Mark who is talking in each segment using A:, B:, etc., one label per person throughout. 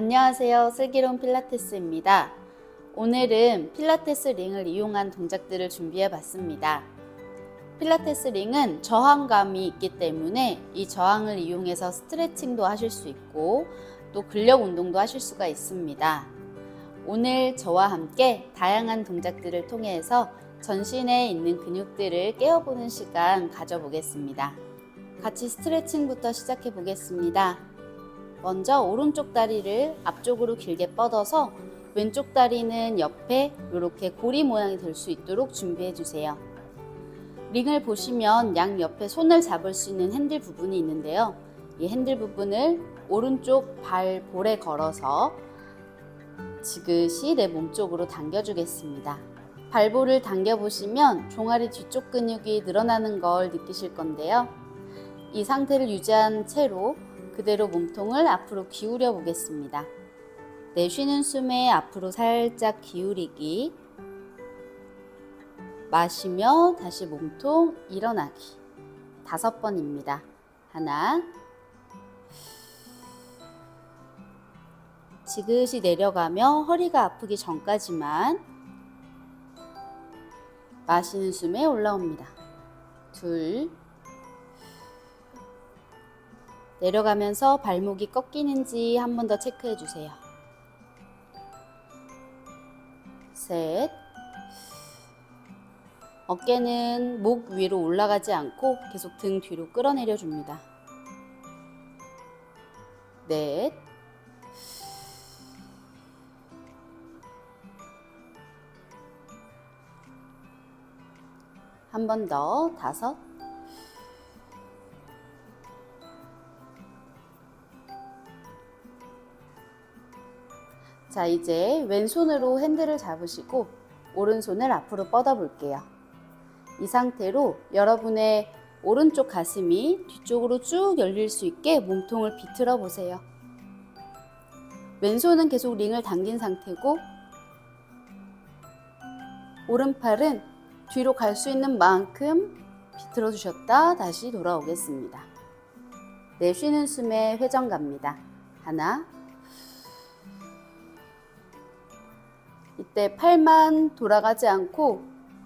A: 안녕하세요. 슬기로운 필라테스입니다. 오늘은 필라테스 링을 이용한 동작들을 준비해 봤습니다. 필라테스 링은 저항감이 있기 때문에 이 저항을 이용해서 스트레칭도 하실 수 있고 또 근력 운동도 하실 수가 있습니다. 오늘 저와 함께 다양한 동작들을 통해서 전신에 있는 근육들을 깨워보는 시간 가져보겠습니다. 같이 스트레칭부터 시작해 보겠습니다. 먼저 오른쪽 다리를 앞쪽으로 길게 뻗어서 왼쪽 다리는 옆에 이렇게 고리 모양이 될 수 있도록 준비해 주세요. 링을 보시면 양 옆에 손을 잡을 수 있는 핸들 부분이 있는데요. 이 핸들 부분을 오른쪽 발 볼에 걸어서 지그시 내 몸쪽으로 당겨주겠습니다. 발볼을 당겨보시면 종아리 뒤쪽 근육이 늘어나는 걸 느끼실 건데요. 이 상태를 유지한 채로 그대로 몸통을 앞으로 기울여 보겠습니다. 내쉬는 숨에 앞으로 살짝 기울이기. 마시며 다시 몸통 일어나기. 다섯 번입니다. 하나. 지그시 내려가며 허리가 아프기 전까지만 마시는 숨에 올라옵니다. 둘. 내려가면서 발목이 꺾이는지 한 번 더 체크해 주세요. 셋. 어깨는 목 위로 올라가지 않고 계속 등 뒤로 끌어내려 줍니다. 넷. 한 번 더, 다섯. 자, 이제 왼손으로 핸들을 잡으시고 오른손을 앞으로 뻗어 볼게요. 이 상태로 여러분의 오른쪽 가슴이 뒤쪽으로 쭉 열릴 수 있게 몸통을 비틀어 보세요. 왼손은 계속 링을 당긴 상태고 오른팔은 뒤로 갈 수 있는 만큼 비틀어 주셨다 다시 돌아오겠습니다. 내쉬는 숨에 회전 갑니다. 하나, 이때 팔만 돌아가지 않고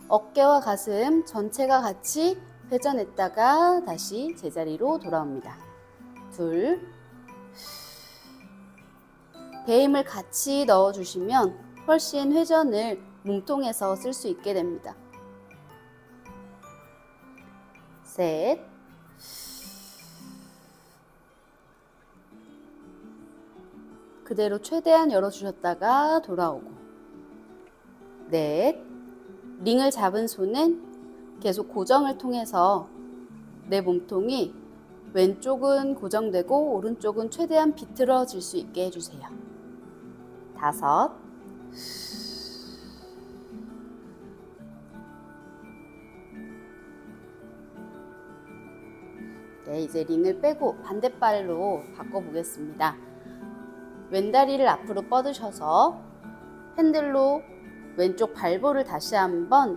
A: 어깨와 가슴 전체가 같이 회전했다가 다시 제자리로 돌아옵니다. 둘. 배임을 같이 넣어주시면 훨씬 회전을 몸통에서 쓸 수 있게 됩니다. 셋. 그대로 최대한 열어주셨다가 돌아오고. 넷. 링을 잡은 손은 계속 고정을 통해서 내 몸통이 왼쪽은 고정되고 오른쪽은 최대한 비틀어질 수 있게 해주세요. 다섯. 네, 이제 링을 빼고 반대발로 바꿔보겠습니다. 왼다리를 앞으로 뻗으셔서 핸들로 왼쪽 발볼을 다시 한번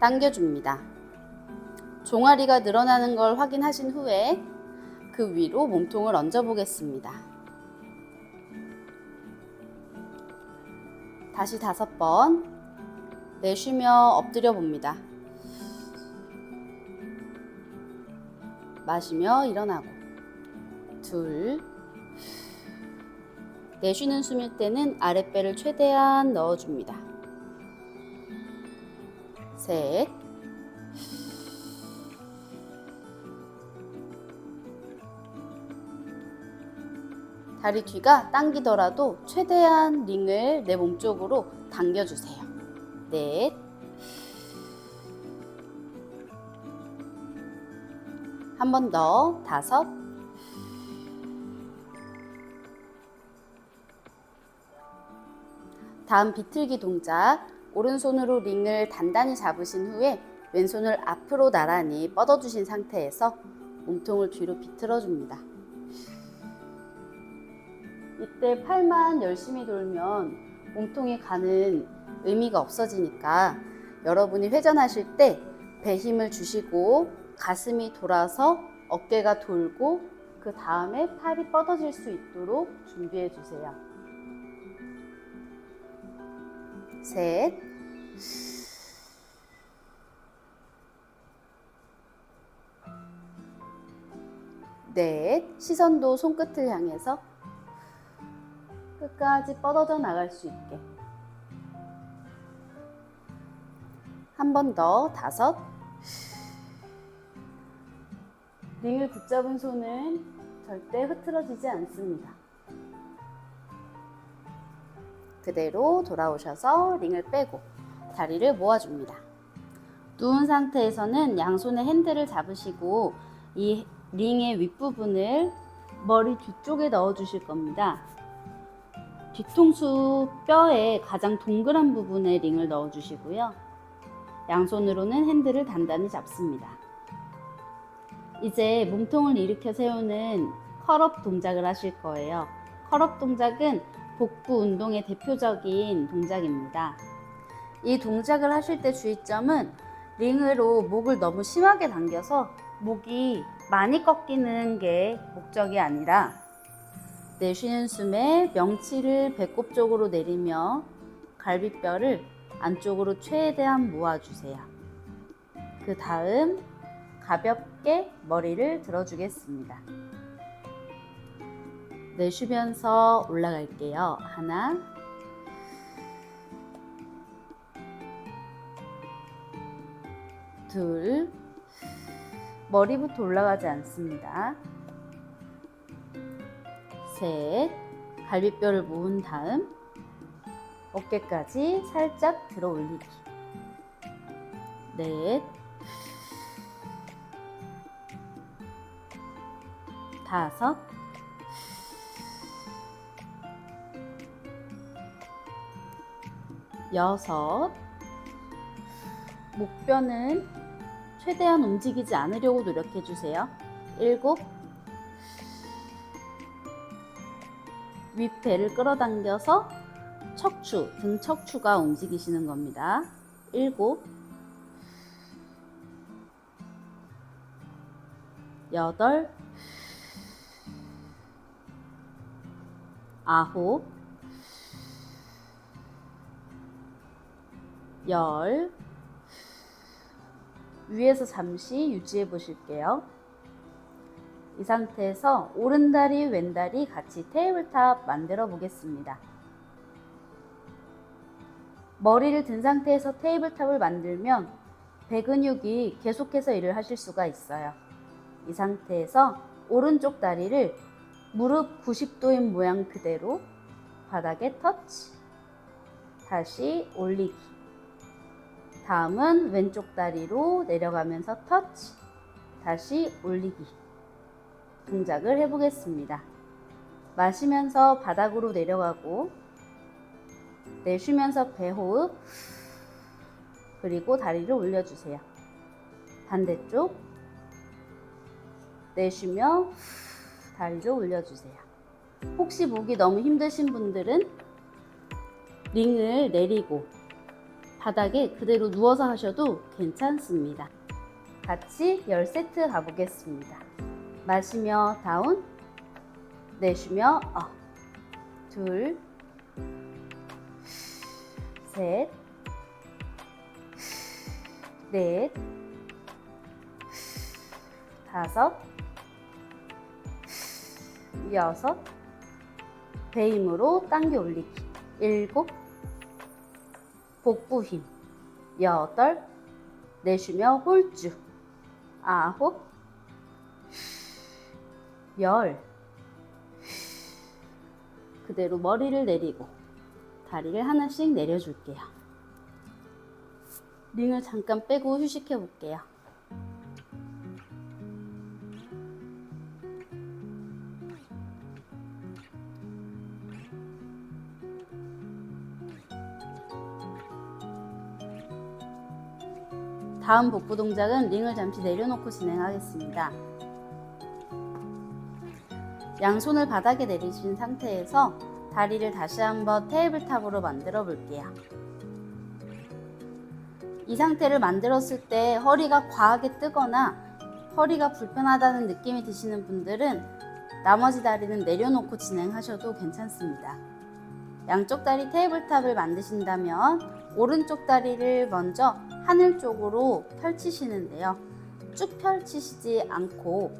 A: 당겨줍니다. 종아리가 늘어나는 걸 확인하신 후에 그 위로 몸통을 얹어 보겠습니다. 다시 다섯 번 내쉬며 엎드려 봅니다. 마시며 일어나고 둘 내쉬는 숨일 때는 아랫배를 최대한 넣어줍니다. 셋. 다리 뒤가 당기더라도 최대한 링을 내 몸쪽으로 당겨주세요. 넷. 한 번 더, 다섯. 다음 비틀기 동작. 오른손으로 링을 단단히 잡으신 후에 왼손을 앞으로 나란히 뻗어주신 상태에서 몸통을 뒤로 비틀어 줍니다. 이때 팔만 열심히 돌면 몸통이 가는 의미가 없어지니까 여러분이 회전하실 때 배 힘을 주시고 가슴이 돌아서 어깨가 돌고 그 다음에 팔이 뻗어질 수 있도록 준비해 주세요. 셋, 넷, 시선도 손끝을 향해서 끝까지 뻗어져 나갈 수 있게. 한 번 더, 다섯. 링을 붙잡은 손은 절대 흐트러지지 않습니다. 그대로 돌아오셔서 링을 빼고 다리를 모아줍니다. 누운 상태에서는 양손의 핸들을 잡으시고 이 링의 윗부분을 머리 뒤쪽에 넣어 주실 겁니다. 뒤통수 뼈의 가장 동그란 부분에 링을 넣어 주시고요. 양손으로는 핸들을 단단히 잡습니다. 이제 몸통을 일으켜 세우는 컬업 동작을 하실 거예요. 컬업 동작은 복부 운동의 대표적인 동작입니다. 이 동작을 하실 때 주의점은 링으로 목을 너무 심하게 당겨서 목이 많이 꺾이는 게 목적이 아니라 내쉬는 숨에 명치를 배꼽 쪽으로 내리며 갈비뼈를 안쪽으로 최대한 모아주세요. 그 다음 가볍게 머리를 들어주겠습니다. 내쉬면서 올라갈게요. 하나, 둘, 머리부터 올라가지 않습니다. 셋, 갈비뼈를 모은 다음 어깨까지 살짝 들어 올리기. 넷, 다섯, 여섯, 목뼈는 최대한 움직이지 않으려고 노력해 주세요. 일곱, 윗배를 끌어당겨서 척추, 등 척추가 움직이시는 겁니다. 일곱, 여덟, 아홉, 열, 위에서 잠시 유지해 보실게요. 이 상태에서 오른다리, 왼다리 같이 테이블탑 만들어 보겠습니다. 머리를 든 상태에서 테이블탑을 만들면 배 근육이 계속해서 일을 하실 수가 있어요. 이 상태에서 오른쪽 다리를 무릎 90도인 모양 그대로 바닥에 터치. 다시 올리기. 다음은 왼쪽 다리로 내려가면서 터치. 다시 올리기. 동작을 해보겠습니다. 마시면서 바닥으로 내려가고, 내쉬면서 배호흡, 그리고 다리를 올려주세요. 반대쪽, 내쉬며 다리를 올려주세요. 혹시 목이 너무 힘드신 분들은 링을 내리고 바닥에 그대로 누워서 하셔도 괜찮습니다. 같이 10세트 가보겠습니다. 마시며 다운, 내쉬며 업. 둘, 셋, 넷, 다섯, 여섯, 배 힘으로 당겨 올리기. 일곱, 복부 힘. 여덟, 내쉬며 홀쭉. 아홉, 열. 그대로 머리를 내리고 다리를 하나씩 내려줄게요. 링을 잠깐 빼고 휴식해 볼게요. 다음 복부 동작은 링을 잠시 내려놓고 진행하겠습니다. 양손을 바닥에 내리신 상태에서 다리를 다시 한번 테이블탑으로 만들어 볼게요. 이 상태를 만들었을 때 허리가 과하게 뜨거나 허리가 불편하다는 느낌이 드시는 분들은 나머지 다리는 내려놓고 진행하셔도 괜찮습니다. 양쪽 다리 테이블탑을 만드신다면 오른쪽 다리를 먼저 하늘 쪽으로 펼치시는데요. 쭉 펼치시지 않고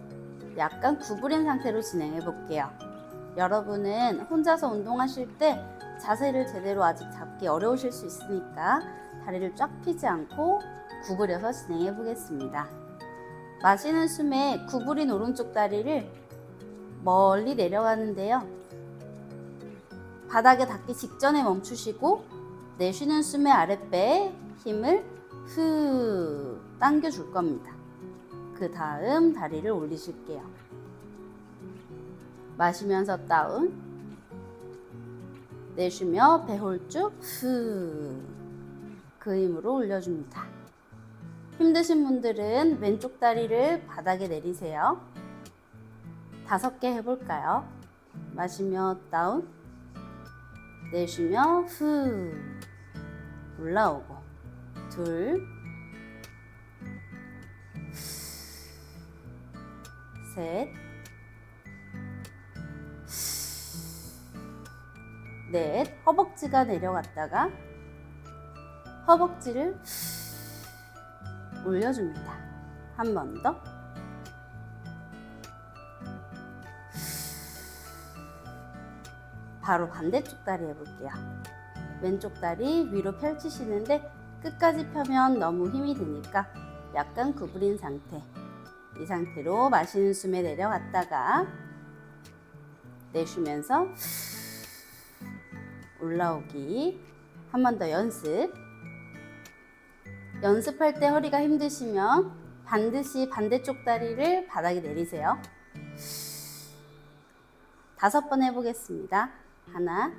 A: 약간 구부린 상태로 진행해 볼게요. 여러분은 혼자서 운동하실 때 자세를 제대로 아직 잡기 어려우실 수 있으니까 다리를 쫙 펴지 않고 구부려서 진행해 보겠습니다. 마시는 숨에 구부린 오른쪽 다리를 멀리 내려가는데요. 바닥에 닿기 직전에 멈추시고 내쉬는 숨에 아랫배에 힘을 후 당겨 줄 겁니다. 그 다음 다리를 올리실게요. 마시면서 다운 내쉬며 배홀쭉 후그 힘으로 올려줍니다. 힘드신 분들은 왼쪽 다리를 바닥에 내리세요. 다섯 개 해볼까요? 마시며 다운 내쉬며 후 올라오고 둘 셋, 넷, 허벅지가 내려갔다가 허벅지를 올려줍니다. 한 번 더. 바로 반대쪽 다리 해볼게요. 왼쪽 다리 위로 펼치시는데 끝까지 펴면 너무 힘이 드니까 약간 구부린 상태. 이 상태로 마시는 숨에 내려갔다가 내쉬면서 올라오기. 한 번 더 연습. 연습할 때 허리가 힘드시면 반드시 반대쪽 다리를 바닥에 내리세요. 다섯 번 해보겠습니다. 하나,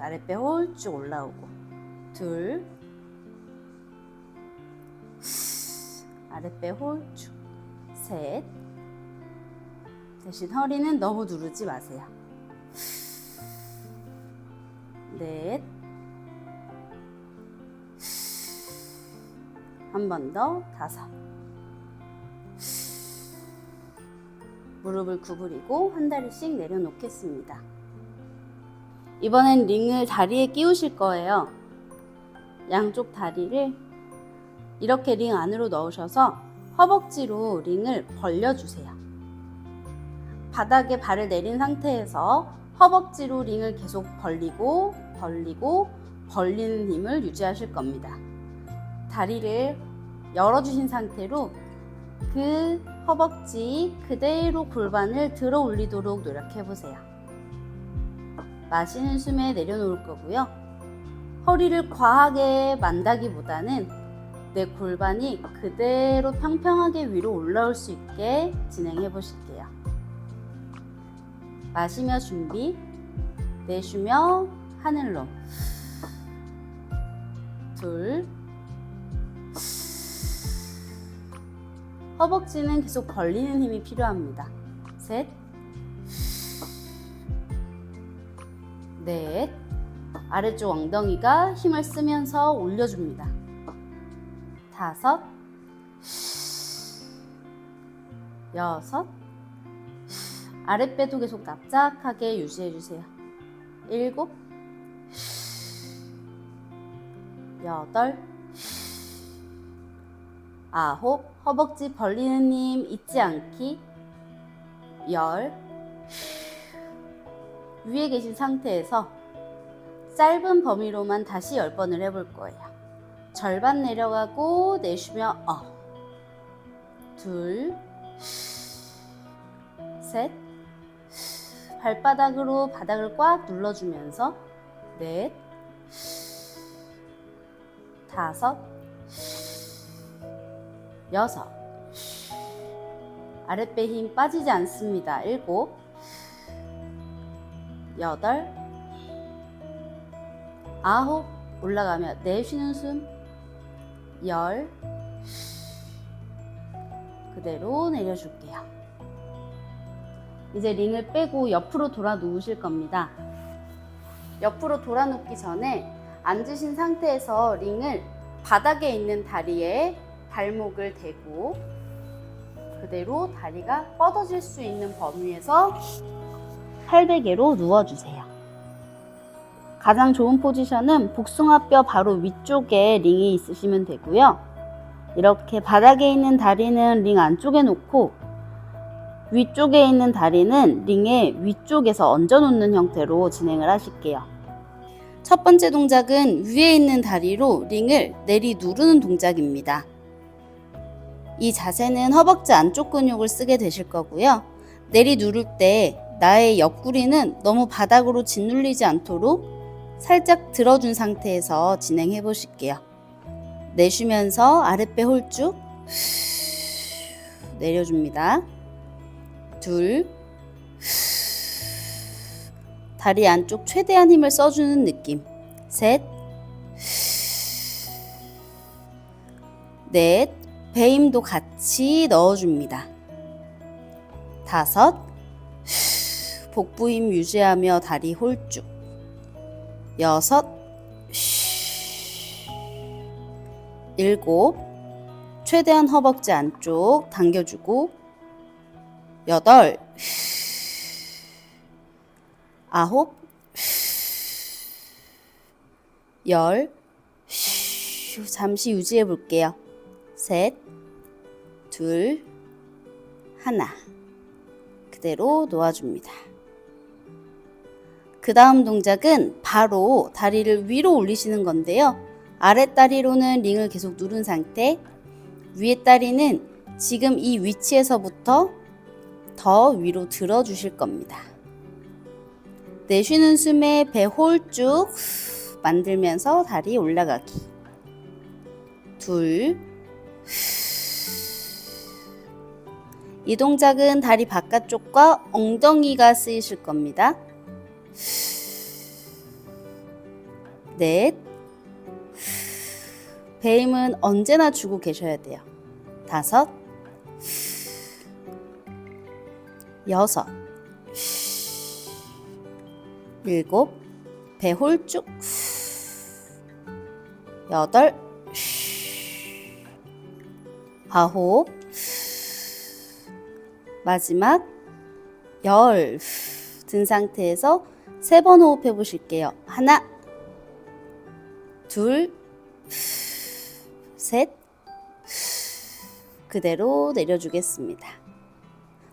A: 아랫배 홀쭉 올라오고, 둘, 아랫배 홀쭉, 셋, 대신 허리는 너무 누르지 마세요. 넷, 한 번 더, 다섯. 무릎을 구부리고 한 다리씩 내려놓겠습니다. 이번엔 링을 다리에 끼우실 거예요. 양쪽 다리를 이렇게 링 안으로 넣으셔서 허벅지로 링을 벌려주세요. 바닥에 발을 내린 상태에서 허벅지로 링을 계속 벌리고 벌리고 벌리는 힘을 유지하실 겁니다. 다리를 열어주신 상태로 그 허벅지 그대로 골반을 들어 올리도록 노력해 보세요. 마시는 숨에 내려놓을 거고요. 허리를 과하게 만다기보다는 내 골반이 그대로 평평하게 위로 올라올 수 있게 진행해 보실게요. 마시며 준비, 내쉬며 하늘로. 둘, 허벅지는 계속 벌리는 힘이 필요합니다. 셋, 넷, 아래쪽 엉덩이가 힘을 쓰면서 올려줍니다. 다섯, 여섯, 아랫배도 계속 납작하게 유지해주세요. 일곱, 여덟, 아홉, 허벅지 벌리는 힘 잊지 않기. 열, 위에 계신 상태에서 짧은 범위로만 다시 열 번을 해볼 거예요. 절반 내려가고 내쉬며 어. 둘, 셋, 발바닥으로 바닥을 꽉 눌러주면서 넷, 다섯, 여섯, 아랫배 힘 빠지지 않습니다. 일곱, 여덟, 아홉, 올라가며 내쉬는 숨, 열, 그대로 내려줄게요. 이제 링을 빼고 옆으로 돌아 누우실 겁니다. 옆으로 돌아 눕기 전에 앉으신 상태에서 링을 바닥에 있는 다리에 발목을 대고 그대로 다리가 뻗어질 수 있는 범위에서 팔베개로 누워주세요. 가장 좋은 포지션은 복숭아뼈 바로 위쪽에 링이 있으시면 되고요. 이렇게 바닥에 있는 다리는 링 안쪽에 놓고 위쪽에 있는 다리는 링의 위쪽에서 얹어 놓는 형태로 진행을 하실게요. 첫 번째 동작은 위에 있는 다리로 링을 내리 누르는 동작입니다. 이 자세는 허벅지 안쪽 근육을 쓰게 되실 거고요. 내리 누를 때 나의 옆구리는 너무 바닥으로 짓눌리지 않도록 살짝 들어준 상태에서 진행해 보실게요. 내쉬면서 아랫배 홀쭉 내려줍니다. 둘, 다리 안쪽 최대한 힘을 써주는 느낌. 셋, 넷, 배임도 같이 넣어줍니다. 다섯, 복부 힘 유지하며 다리 홀쭉. 여섯, 일곱, 최대한 허벅지 안쪽 당겨주고, 여덟, 아홉, 열, 잠시 유지해 볼게요. 셋, 둘, 하나. 그대로 놓아줍니다. 그 다음 동작은 바로 다리를 위로 올리시는 건데요. 아랫다리로는 링을 계속 누른 상태, 위에 다리는 지금 이 위치에서부터 더 위로 들어 주실 겁니다. 내쉬는 숨에 배 홀 쭉 만들면서 다리 올라가기. 둘. 이 동작은 다리 바깥쪽과 엉덩이가 쓰이실 겁니다. 넷. 배임은 언제나 주고 계셔야 돼요. 다섯. 여섯. 일곱. 배 홀쭉. 여덟. 아홉. 마지막 열. 든 상태에서 세 번 호흡해 보실게요. 하나, 둘, 셋. 그대로 내려주겠습니다.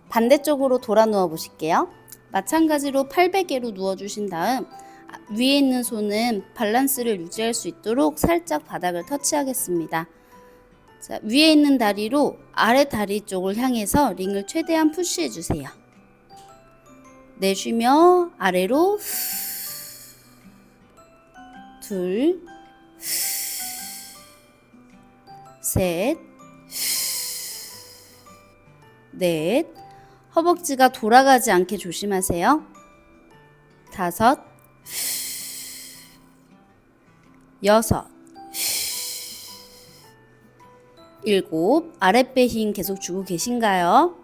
A: 반대쪽으로 돌아 누워 보실게요. 마찬가지로 팔베개로 누워 주신 다음 위에 있는 손은 밸런스를 유지할 수 있도록 살짝 바닥을 터치하겠습니다. 자, 위에 있는 다리로 아래 다리 쪽을 향해서 링을 최대한 푸시해 주세요. 내쉬며 아래로 둘, 셋, 넷, 허벅지가 돌아가지 않게 조심하세요. 다섯, 여섯, 일곱, 아랫배 힘 계속 주고 계신가요?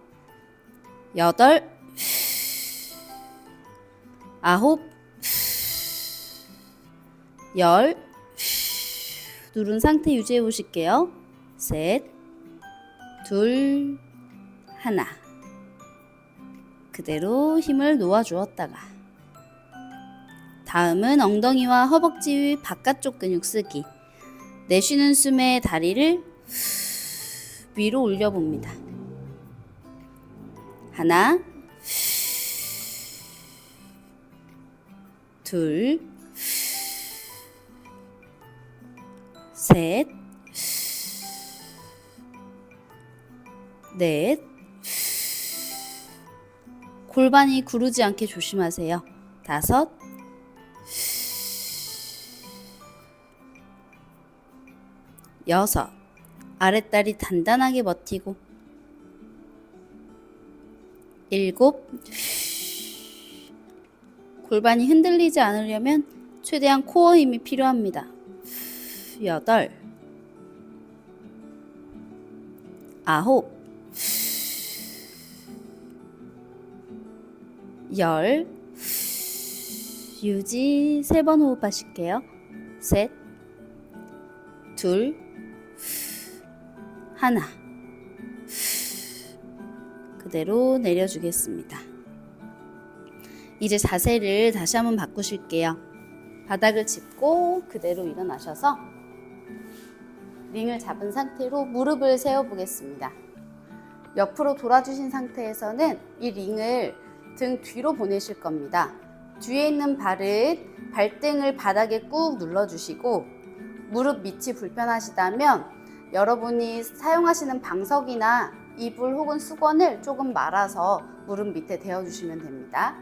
A: 여덟, 아홉, 열, 누른 상태 유지해 보실게요. 셋, 둘, 하나. 그대로 힘을 놓아 주었다가 다음은 엉덩이와 허벅지 바깥쪽 근육 쓰기. 내쉬는 숨에 다리를 위로 올려 봅니다. 하나, 둘, 셋, 넷, 골반이 구르지 않게 조심하세요. 다섯, 여섯, 아랫다리 단단하게 버티고, 일곱, 골반이 흔들리지 않으려면 최대한 코어 힘이 필요합니다. 여덟, 아홉, 열, 유지 세 번 호흡하실게요. 셋, 둘, 하나. 그대로 내려주겠습니다. 이제 자세를 다시 한번 바꾸실게요. 바닥을 짚고 그대로 일어나셔서 링을 잡은 상태로 무릎을 세워 보겠습니다. 옆으로 돌아주신 상태에서는 이 링을 등 뒤로 보내실 겁니다. 뒤에 있는 발은 발등을 바닥에 꾹 눌러주시고 무릎 밑이 불편하시다면 여러분이 사용하시는 방석이나 이불 혹은 수건을 조금 말아서 무릎 밑에 대어주시면 됩니다.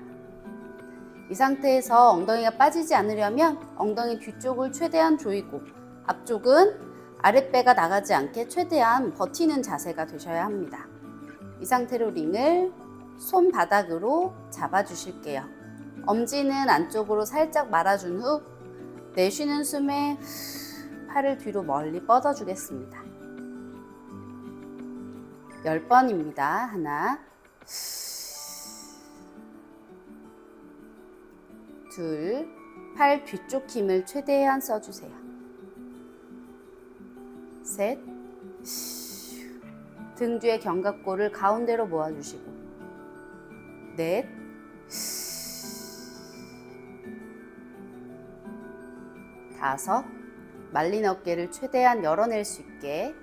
A: 이 상태에서 엉덩이가 빠지지 않으려면 엉덩이 뒤쪽을 최대한 조이고 앞쪽은 아랫배가 나가지 않게 최대한 버티는 자세가 되셔야 합니다. 이 상태로 링을 손바닥으로 잡아주실게요. 엄지는 안쪽으로 살짝 말아준 후 내쉬는 숨에 팔을 뒤로 멀리 뻗어주겠습니다. 10번입니다. 하나, 둘, 팔 뒤쪽 힘을 최대한 써주세요. 셋, 등 뒤에 견갑골을 가운데로 모아주시고, 넷, 다섯, 말린 어깨를 최대한 열어낼 수 있게,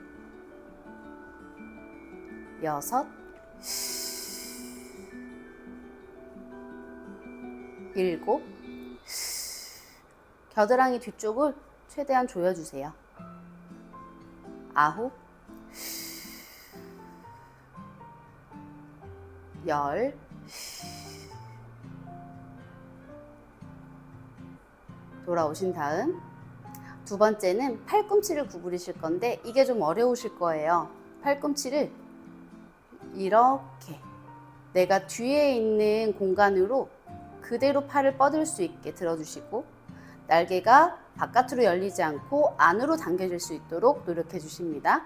A: 여섯, 일곱, 겨드랑이 뒤쪽을 최대한 조여주세요. 아홉, 열, 돌아오신 다음 두 번째는 팔꿈치를 구부리실 건데 이게 좀 어려우실 거예요. 팔꿈치를 이렇게 내가 뒤에 있는 공간으로 그대로 팔을 뻗을 수 있게 들어주시고 날개가 바깥으로 열리지 않고 안으로 당겨질 수 있도록 노력해 주십니다.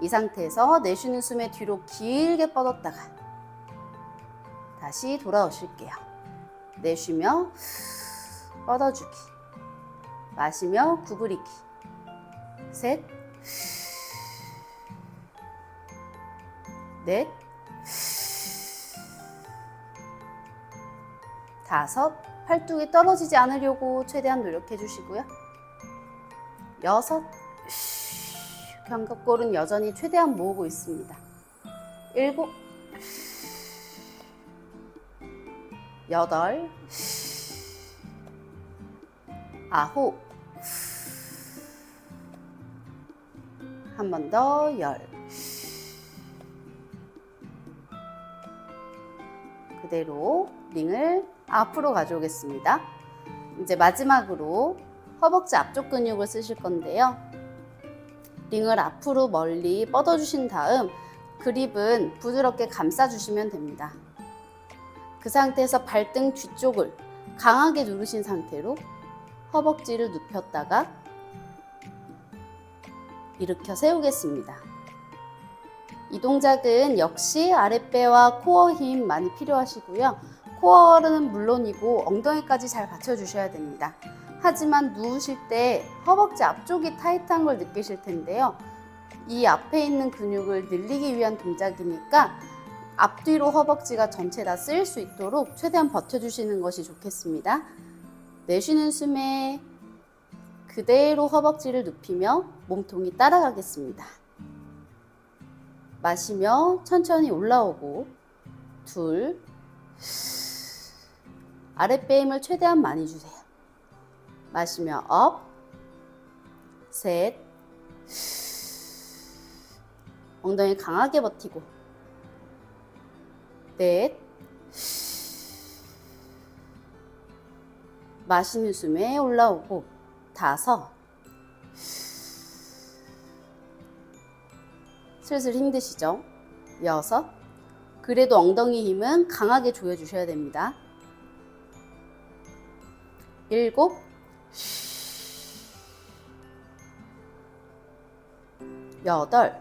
A: 이 상태에서 내쉬는 숨에 뒤로 길게 뻗었다가 다시 돌아오실게요. 내쉬며 뻗어주기. 마시며 구부리기. 셋, 넷, 다섯, 팔뚝이 떨어지지 않으려고 최대한 노력해 주시고요. 여섯, 견갑골은 여전히 최대한 모으고 있습니다. 일곱, 여덟, 아홉, 한 번 더 열. 그대로 링을 앞으로 가져오겠습니다. 이제 마지막으로 허벅지 앞쪽 근육을 쓰실 건데요. 링을 앞으로 멀리 뻗어주신 다음 그립은 부드럽게 감싸주시면 됩니다. 그 상태에서 발등 뒤쪽을 강하게 누르신 상태로 허벅지를 눕혔다가 일으켜 세우겠습니다. 이 동작은 역시 아랫배와 코어 힘 많이 필요하시고요. 코어는 물론이고 엉덩이까지 잘 받쳐주셔야 됩니다. 하지만 누우실 때 허벅지 앞쪽이 타이트한 걸 느끼실 텐데요. 이 앞에 있는 근육을 늘리기 위한 동작이니까 앞뒤로 허벅지가 전체 다 쓰일 수 있도록 최대한 버텨주시는 것이 좋겠습니다. 내쉬는 숨에 그대로 허벅지를 눕히며 몸통이 따라가겠습니다. 마시며 천천히 올라오고 둘 아랫배 힘을 최대한 많이 주세요. 마시며 업, 셋, 엉덩이 강하게 버티고, 넷, 마시는 숨에 올라오고, 다섯, 슬슬 힘드시죠? 여섯, 그래도 엉덩이 힘은 강하게 조여주셔야 됩니다. 일곱, 여덟,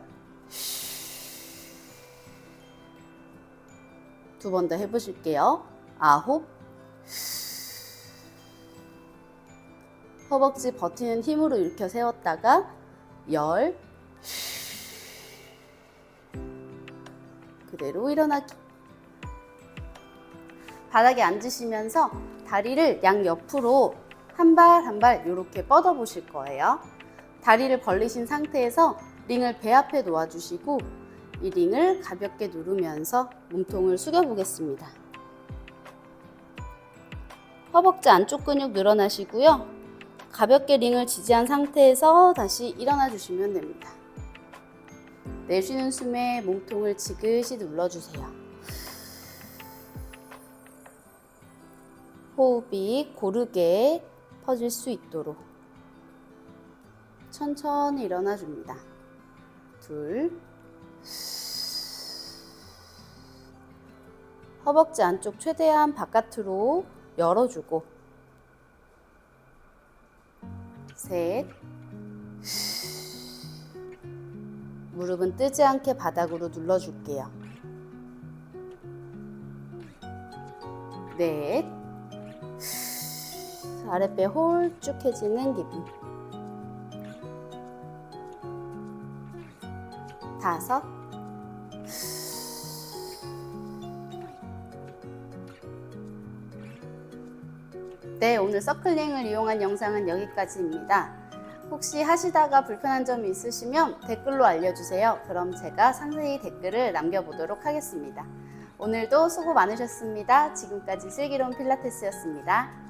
A: 두 번 더 해보실게요. 아홉, 허벅지 버티는 힘으로 일으켜 세웠다가 열, 그대로 일어나기. 바닥에 앉으시면서 다리를 양 옆으로 한 발 한 발 이렇게 뻗어 보실 거예요. 다리를 벌리신 상태에서 링을 배 앞에 놓아주시고 이 링을 가볍게 누르면서 몸통을 숙여 보겠습니다. 허벅지 안쪽 근육 늘어나시고요. 가볍게 링을 지지한 상태에서 다시 일어나 주시면 됩니다. 내쉬는 숨에 몸통을 지그시 눌러주세요. 호흡이 고르게 퍼질 수 있도록 천천히 일어나 줍니다. 둘. 허벅지 안쪽 최대한 바깥으로 열어주고 셋. 무릎은 뜨지 않게 바닥으로 눌러줄게요. 넷. 아랫배 홀쭉해지는 기분. 다섯. 네, 오늘 서클링을 이용한 영상은 여기까지입니다. 혹시 하시다가 불편한 점이 있으시면 댓글로 알려주세요. 그럼 제가 상세히 댓글을 남겨보도록 하겠습니다. 오늘도 수고 많으셨습니다. 지금까지 슬기로운 필라테스였습니다.